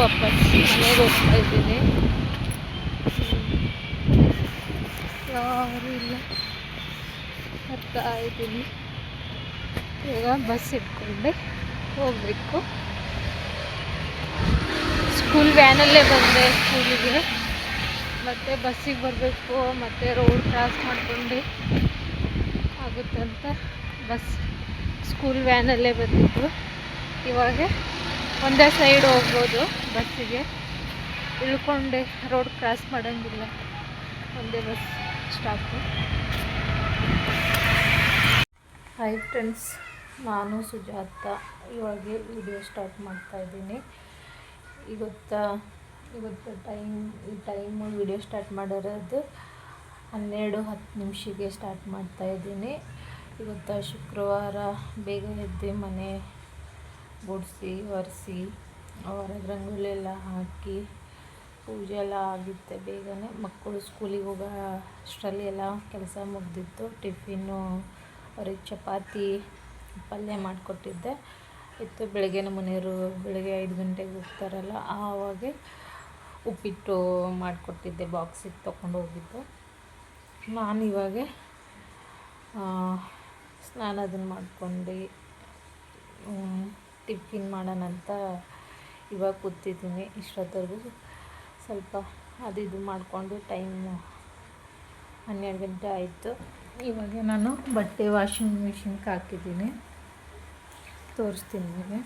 ವಾಪಸ್ ಮನೆಗೆ ಹೋಗ್ತಾ ಇದ್ದೀನಿ ಯಾರು ಇಲ್ಲ ಬರ್ತಾ ಇದ್ದೀನಿ ಇವಾಗ ಬಸ್ ಇಟ್ಕೊಂಡೆ ಹೋಗಬೇಕು ಸ್ಕೂಲ್ ವ್ಯಾನಲ್ಲೇ ಬಂದೆ ಸ್ಕೂಲಿಗೆ ಮತ್ತು ಬಸ್ಸಿಗೆ ಬರಬೇಕು ಮತ್ತು ರೋಡ್ ಕ್ರಾಸ್ ಮಾಡಿಕೊಂಡು ಆಗುತ್ತಂತ ಬಸ್ ಸ್ಕೂಲ್ ವ್ಯಾನಲ್ಲೇ ಬಂದಿದ್ದು ಇವಾಗ ಒಂದೇ ಸೈಡ್ ಹೋಗ್ಬೋದು, ಬಸ್ಸಿಗೆ. ಇಳ್ಕೊಂಡೆ ರೋಡ್ ಕ್ರಾಸ್ ಮಾಡೋಂಗಿಲ್ಲ. ಒಂದೇ ಬಸ್ ಸ್ಟಾಪು ಹಾಯ್ ಫ್ರೆಂಡ್ಸ್ ನಾನು ಸುಜಾತ. ಇವಾಗ ವಿಡಿಯೋ ಸ್ಟಾರ್ಟ್ ಮಾಡ್ತಾ ಇದ್ದೀನಿ. ಇವತ್ತು ಇವತ್ತು ಟೈಮ್ ಈ ಟೈಮು ವಿಡಿಯೋ ಸ್ಟಾರ್ಟ್ ಮಾಡಿರೋದು ಹನ್ನೆರಡು ಹತ್ತು ನಿಮಿಷಕ್ಕೆ ಸ್ಟಾರ್ಟ್ ಮಾಡ್ತಾ ಇದ್ದೀನಿ. ಇವತ್ತು ಶುಕ್ರವಾರ ಬೇಗ ಎದ್ದು ಮನೆ ಗುಡಿಸಿ, ಒರೆಸಿ ಹೊರಗೆ ರಂಗೋಲಿ ಎಲ್ಲ ಹಾಕಿ ಪೂಜೆ ಎಲ್ಲ ಆಗಿತ್ತೆ. ಬೇಗನೆ ಮಕ್ಕಳು ಸ್ಕೂಲಿಗೆ ಹೋಗೋ ಅಷ್ಟರಲ್ಲಿ ಎಲ್ಲ ಕೆಲಸ ಮುಗ್ದಿತ್ತು. ಟಿಫಿನ್ನು, ಅವ್ರಿಗೆ ಚಪಾತಿ, ಪಲ್ಯ ಮಾಡಿಕೊಟ್ಟಿದ್ದೆ. ಇತ್ತು ಬೆಳಗ್ಗೆ ನಮ್ಮ ಮನೆಯವರು ಬೆಳಗ್ಗೆ ಐದು ಗಂಟೆಗೆ ಹೋಗ್ತಾರಲ್ಲ, ಆವಾಗೆ ಉಪ್ಪಿಟ್ಟು ಮಾಡಿಕೊಟ್ಟಿದ್ದೆ ಬಾಕ್ಸಿಗೆ ತೊಗೊಂಡು ಹೋಗಿದ್ದು. ನಾನು ಇವಾಗ ಸ್ನಾನ ಅದನ್ನು ಮಾಡ್ಕೊಂಡು ಟಿಫಿನ್ ಮಾಡೋಣ ಅಂತ ಇವಾಗ ಕೂತಿದ್ದೀನಿ ಇಷ್ಟೊತ್ತವರೆಗೂ. ಸ್ವಲ್ಪ ಅದು ಇದು ಮಾಡಿಕೊಂಡು ಟೈಮ್ ಹನ್ನೆರಡು ಗಂಟೆ ಆಯಿತು. ಇವಾಗ ನಾನು ಬಟ್ಟೆ ವಾಷಿಂಗ್ ಮಿಷಿನ್ಗೆ ಹಾಕಿದ್ದೀನಿ. ತೋರಿಸ್ತೀನಿ ನಿಮಗೆ.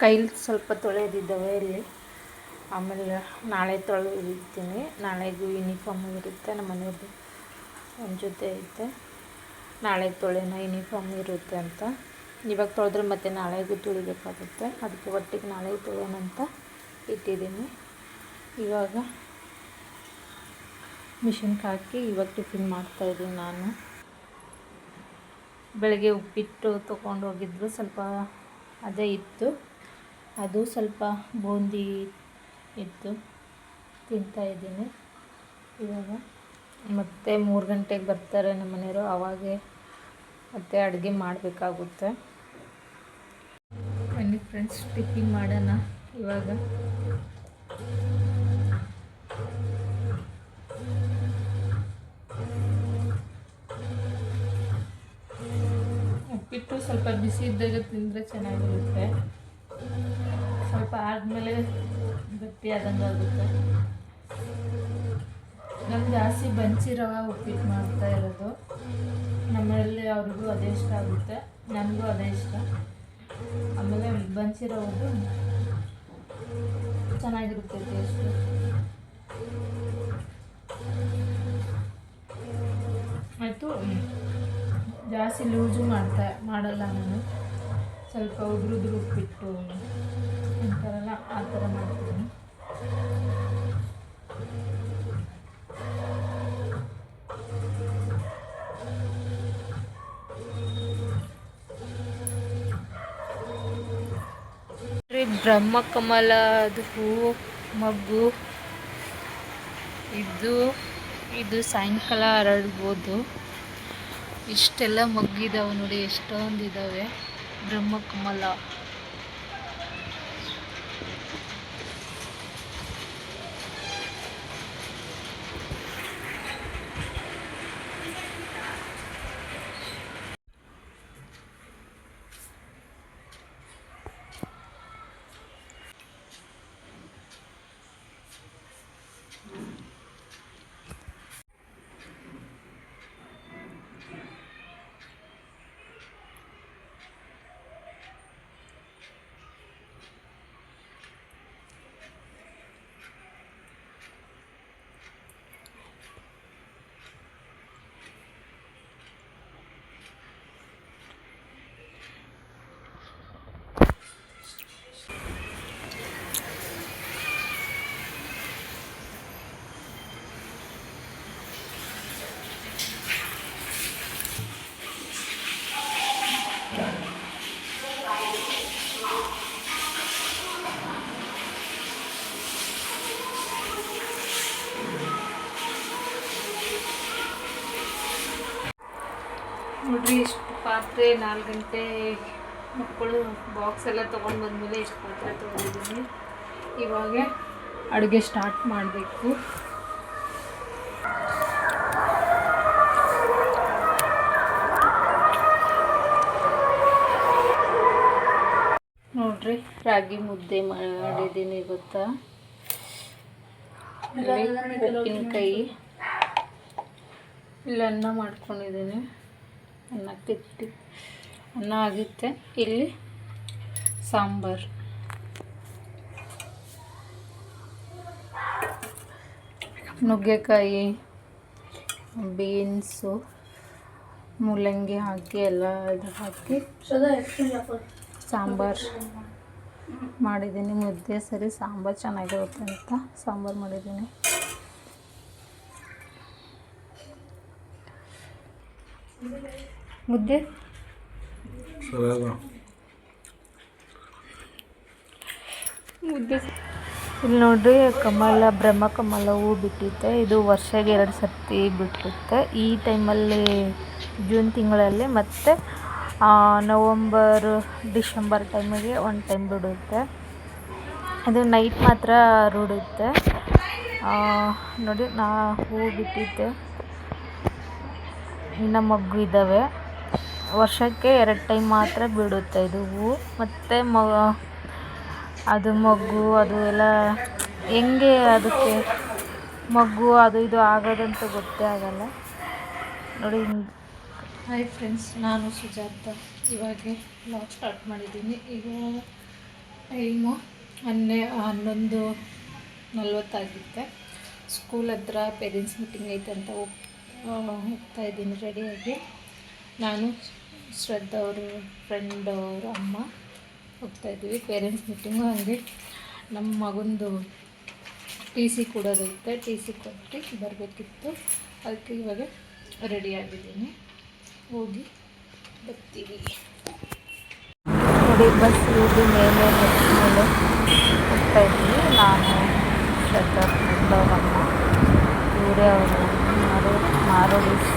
ಕೈಲಿ ಸ್ವಲ್ಪ ತೊಳೆದಿದ್ದಾವೆ ಇಲ್ಲಿ. ಆಮೇಲೆ ನಾಳೆ ತೊಳೆದಿರ್ತೀನಿ. ನಾಳೆಗೂ ಯೂನಿಫಾರ್ಮ್ ಇರುತ್ತೆ, ನಮ್ಮ ಮನೆಯವ್ರದ್ದು ಒಂದು ಜೊತೆ ಐತೆ. ನಾಳೆ ತೊಳೆನ ಯೂನಿಫಾರ್ಮ್ ಇರುತ್ತೆ ಅಂತ. ಇವಾಗ ತೊಳೆದ್ರೆ ಮತ್ತೆ ನಾಳೆಗೂ ತುಳಿಬೇಕಾಗುತ್ತೆ. ಅದಕ್ಕೆ ಒಟ್ಟಿಗೆ ನಾಳೆ ತೊಳೆಯೋಣ ಅಂತ ಇಟ್ಟಿದ್ದೀನಿ. ಇವಾಗ ಮಿಷಿನ್ಗೆ ಹಾಕಿ ಇವಾಗ ಟಿಫಿನ್ ಮಾಡ್ತಾಯಿದ್ದೀನಿ ನಾನು. ಬೆಳಗ್ಗೆ ಉಪ್ಪಿಟ್ಟು ತೊಗೊಂಡು ಹೋಗಿದ್ರು. ಸ್ವಲ್ಪ ಅದೇ ಇತ್ತು. ಅದು ಸ್ವಲ್ಪ ಬೂಂದಿ ಇತ್ತು. ತಿಂತಾಯಿದ್ದೀನಿ ಇವಾಗ ಮತ್ತೆ ಮೂರು ಗಂಟೆಗೆ ಬರ್ತಾರೆ ನಮ್ಮ ಮನೆಯವರು. ಅವಾಗೆ ಮತ್ತೆ ಅಡುಗೆ ಮಾಡಬೇಕಾಗುತ್ತೆ. ಬನ್ನಿ ಫ್ರೆಂಡ್ಸ್ ಟಿಫಿನ್ ಮಾಡೋಣ ಇವಾಗ. ಉಪ್ಪಿಟ್ಟು ಸ್ವಲ್ಪ ಬಿಸಿ ಇದ್ದಾಗ ತಿಂದರೆ ಚೆನ್ನಾಗಿರುತ್ತೆ. ಸ್ವಲ್ಪ ಆದಮೇಲೆ ಗಟ್ಟಿ ಆದಂಗೆ ಆಗುತ್ತೆ. ನಾನು ಜಾಸ್ತಿ ಬನ್ಸಿ ರವೆ ಉಪ್ಪಿಟ್ಟು ಮಾಡ್ತಾ ಇರೋದು. ನಮ್ಮಲ್ಲಿ ಅವ್ರಿಗೂ ಅದೇ ಇಷ್ಟ ಆಗುತ್ತೆ. ನನಗೂ ಅದೇ ಇಷ್ಟ. ಆಮೇಲೆ ಬನ್ಸಿ ಚೆನ್ನಾಗಿರುತ್ತೆ ಟೇಸ್ಟು ಆಯಿತು. ಜಾಸ್ತಿ ಲೂಸು ಮಾಡ್ತಾ ಮಾಡಲ್ಲ ನಾನು. ಸ್ವಲ್ಪ ಉದುರುದ್ರು ಉಪ್ಪಿಟ್ಟು ಅಂತಾರಲ್ಲ ಆ ಥರ ಮಾಡ್ತೀನಿ. ಬ್ರಹ್ಮ ಕಮಲ, ಅದು ಹೂ, ಮಗ್ಗು, ಇದು ಇದು ಸಾಯಂಕಾಲ ಹರಡ್ಬೋದು. ಇಷ್ಟೆಲ್ಲ ಮಗ್ಗಿದಾವೆ ನೋಡಿ ಎಷ್ಟೊಂದಿದ್ದಾವೆ ಬ್ರಹ್ಮಕಮಲ. ನೋಡ್ರಿ ಇಷ್ಟು ಪಾತ್ರೆ ನಾಲ್ಕು ಗಂಟೆ ಮಕ್ಕಳು ಬಾಕ್ಸ್ ಎಲ್ಲ ತೊಗೊಂಡು ಬಂದಮೇಲೆ ಇಷ್ಟು ಪಾತ್ರೆ ತೊಗೊಂಡಿದ್ದೀನಿ. ಇವಾಗ ಅಡುಗೆ ಸ್ಟಾರ್ಟ್ ಮಾಡಬೇಕು. ನೋಡ್ರಿ ರಾಗಿ ಮುದ್ದೆ ಮಾಡಿದ್ದೀನಿ ಗೊತ್ತಾ? ಉಪ್ಪಿನಕಾಯಿ ಇಲ್ಲ ಅನ್ನ ಮಾಡ್ಕೊಂಡಿದ್ದೀನಿ. ಅನ್ನ ತಿಟ್ಟಿ ಅನ್ನ ಆಗುತ್ತೆ. ಇಲ್ಲಿ ಸಾಂಬಾರು. ನುಗ್ಗೆಕಾಯಿ ಬೀನ್ಸು ಮೂಲಂಗಿ ಹಾಕಿ ಎಲ್ಲ ಇದು ಹಾಕಿ ಸಾಂಬಾರು ಮಾಡಿದ್ದೀನಿ. ಮುದ್ದೆ ಸರಿ ಸಾಂಬಾರು ಚೆನ್ನಾಗಿರುತ್ತೆ ಅಂತ ಸಾಂಬಾರು ಮಾಡಿದ್ದೀನಿ. ಮುದ್ದೆ? ಮುದ್ದೆ. ಇಲ್ಲಿ ನೋಡ್ರಿ ಕಮಲ ಬ್ರಹ್ಮ ಕಮಲ ಹೂ ಬಿಟ್ಟಿತ್ತೆ. ಇದು ವರ್ಷಗೆ ಎರಡು ಸರ್ತಿ ಬಿಟ್ಟಿರುತ್ತೆ. ಈ ಟೈಮಲ್ಲಿ ಜೂನ್ ತಿಂಗಳಲ್ಲಿ ಮತ್ತು ನವಂಬರ್ ಡಿಸೆಂಬರ್ ಟೈಮಿಗೆ ಒಂದು ಟೈಮ್ ಬಿಡುತ್ತೆ. ಅದು ನೈಟ್ ಮಾತ್ರ ರೂಡುತ್ತೆ ನೋಡಿ ನಾ ಹೂ ಬಿಟ್ಟಿದ್ದೆ. ಇನ್ನು ಮಗ್ಗು ಇದ್ದಾವೆ ವರ್ಷಕ್ಕೆ ಎರಡು ಟೈಮ್ ಮಾತ್ರ ಬಿಡುತ್ತೆ ಇದು ಹೂವು ಮತ್ತು ಮ ಅದು ಮಗ್ಗು ಅದು ಎಲ್ಲ ಹೆಂಗೆ ಅದಕ್ಕೆ ಮಗ್ಗು ಅದು ಇದು ಆಗೋದಂತ ಗೊತ್ತೇ ಆಗಲ್ಲ. ನೋಡಿ ಹಾಯ್ ಫ್ರೆಂಡ್ಸ್ ನಾನು ಸುಜಾತ. ಇವಾಗ ಬ್ಲಾಗ್ ಸ್ಟಾರ್ಟ್ ಮಾಡಿದ್ದೀನಿ. ಈಗ ಟೈಮು ಹನ್ನೆ, ಹನ್ನೊಂದು ನಲ್ವತ್ತಾಗಿತ್ತೆ ಸ್ಕೂಲ್ ಹತ್ರ ಪೇರೆಂಟ್ಸ್ ಮೀಟಿಂಗ್ ಐತೆ ಅಂತ ಹೋಗ್ತಾ ಇದ್ದೀನಿ ರೆಡಿಯಾಗಿ ನಾನು ಶ್ರದ್ಧಾ ಅವರು ಫ್ರೆಂಡ್ ಅವರು, ಅಮ್ಮ ಹೋಗ್ತಾಯಿದ್ವಿ ಪೇರೆಂಟ್ಸ್ ಮೀಟಿಂಗು ಹಾಗೆ. ನಮ್ಮ ಮಗಂದು ಟಿ ಸಿ ಕೊಡೋದೈತೆ ಟಿ ಸಿ ಕೊಟ್ಟು ಬರಬೇಕಿತ್ತು. ಅದಕ್ಕೆ ಇವಾಗ ರೆಡಿ ಆಗಿದ್ದೀನಿ. ಹೋಗಿ ಬರ್ತೀವಿ. ನೋಡಿ, ಬಸ್ ಹೋಗಿ ಮೇಲೆ ಮೇಲೆ ಹೋಗ್ತಾ ಇದ್ದೀವಿ. ನಾನು, ಶ್ರದ್ಧಾ ಫ್ರೆಂಡ್ ಅವರಮ್ಮ ಇವರೇ ಅವರು. ಮಾರೋ ಮಾರೋಡಿಸ್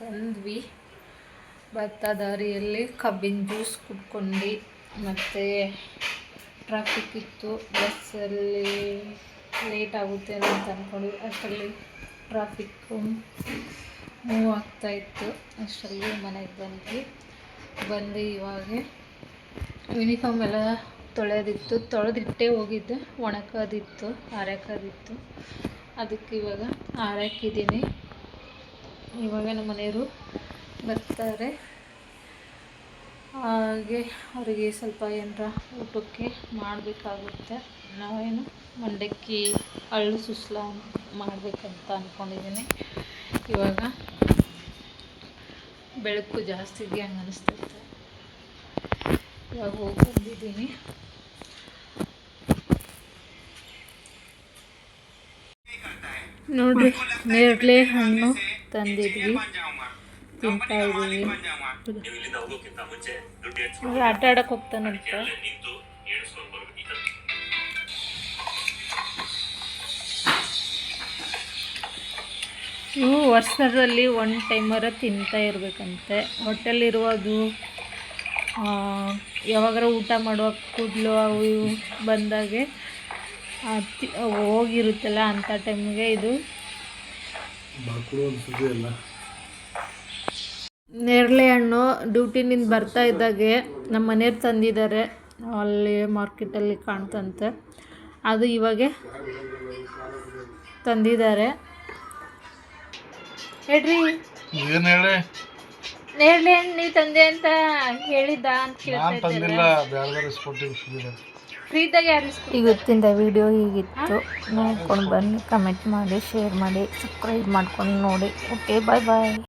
ಬಂದ್ವಿ. ಬರ್ತಾ ದಾರಿಯಲ್ಲಿ ಕಬ್ಬಿನ ಜ್ಯೂಸ್ ಕುಡ್ಕೊಂಡು ಮತ್ತು ಟ್ರಾಫಿಕ್ ಇತ್ತು. ಬಸ್ಸಲ್ಲಿ ಲೇಟ್ ಆಗುತ್ತೆ ಅಂತ ಅಂದ್ಕೊಂಡ್ವಿ ಅಷ್ಟರಲ್ಲಿ ಟ್ರಾಫಿಕ್ಕು ಮೂವ್ ಆಗ್ತಾಯಿತ್ತು ಅಷ್ಟರಲ್ಲಿ ಮನೆಗೆ ಬಂದ್ವಿ. ಬಂದು ಇವಾಗ ಯೂನಿಫಾರ್ಮ್ ಎಲ್ಲ ತೊಳೆದಿತ್ತು. ತೊಳೆದಿಟ್ಟೇ ಹೋಗಿದ್ದೆ. ಒಣಕೋದಿತ್ತು, ಆರಕೋದಿತ್ತು. ಅದಕ್ಕೆ ಇವಾಗ ಆರಾಕಿದ್ದೀನಿ ಇವಾಗ ನಮ್ಮ ಮನೆಯವರು ಬರ್ತಾರೆ. ಹಾಗೆ ಅವರಿಗೆ ಸ್ವಲ್ಪ ಏನರ ಊಟಕ್ಕೆ ಮಾಡಬೇಕಾಗುತ್ತೆ. ನಾವೇನು ಮಂಡಕ್ಕಿ, ಹಳ್ಳು ಸುಸ್ಲ ಮಾಡಬೇಕಂತ ಅಂದ್ಕೊಂಡಿದ್ದೀನಿ ಇವಾಗ ಬೆಳಕು ಜಾಸ್ತಿ ಇದೆಯಾ ಹಂಗೆ ಅನಿಸ್ತೈತೆ ಇವಾಗ ಹೋಗಿ ಬಂದಿದ್ದೀನಿ ನೋಡ್ರಿ, ನೇರಳೆ ಹಣ್ಣು. ತಂದಿದ್ವಿ. ತಿಂತಾ ಇದ್ದೀವಿ. ಆಟ ಆಡಕ್ಕೆ ಹೋಗ್ತಾನಂತ ಇವು ವರ್ಷದಲ್ಲಿ ಒನ್ ಟೈಮರ ತಿಂತಾ ಇರಬೇಕಂತೆ. ಹೊಟ್ಟೆಲಿರುವುದು ಯಾವಾಗಾರ ಊಟ ಮಾಡುವ ಕೂದಲು ಅವು ಇವು ಬಂದಾಗೆ ಹೋಗಿರುತ್ತಲ್ಲ ಅಂಥ ಟೈಮ್ಗೆ ಇದು. ನೇರಳೆ ಹಣ್ಣು ಡ್ಯೂಟಿನಿಂದ ಬರ್ತಾ ಇದ್ದಾಗೆ ನಮ್ಮ ಮನೆಯವ್ರು ತಂದಿದ್ದಾರೆ. ಅಲ್ಲಿ ಮಾರ್ಕೆಟಲ್ಲಿ ಕಾಣ್ತಂತೆ. ಅದು ಇವಾಗ ತಂದಿದ್ದಾರೆ. ಹೇಳ್ರಿ. ಏನ್ ಹೇಳಿ? ನೇರಳೆ ಹಣ್ಣು ನೀವು ತಂದೆ ಅಂತ ಹೇಳಿದ್ದ ಅಂತ ಕೇಳ್ತಾ ತಂದಿಲ್ಲ ಇವತ್ತಿಂದ ವಿಡಿಯೋ ಹೀಗಿತ್ತು. ನೋಡ್ಕೊಂಡು ಬನ್ನಿ ಕಮೆಂಟ್ ಮಾಡಿ ಶೇರ್ ಮಾಡಿ ಸಬ್ಸ್ಕ್ರೈಬ್ ಮಾಡ್ಕೊಂಡು ನೋಡಿ. ಓಕೆ ಬಾಯ್ ಬಾಯ್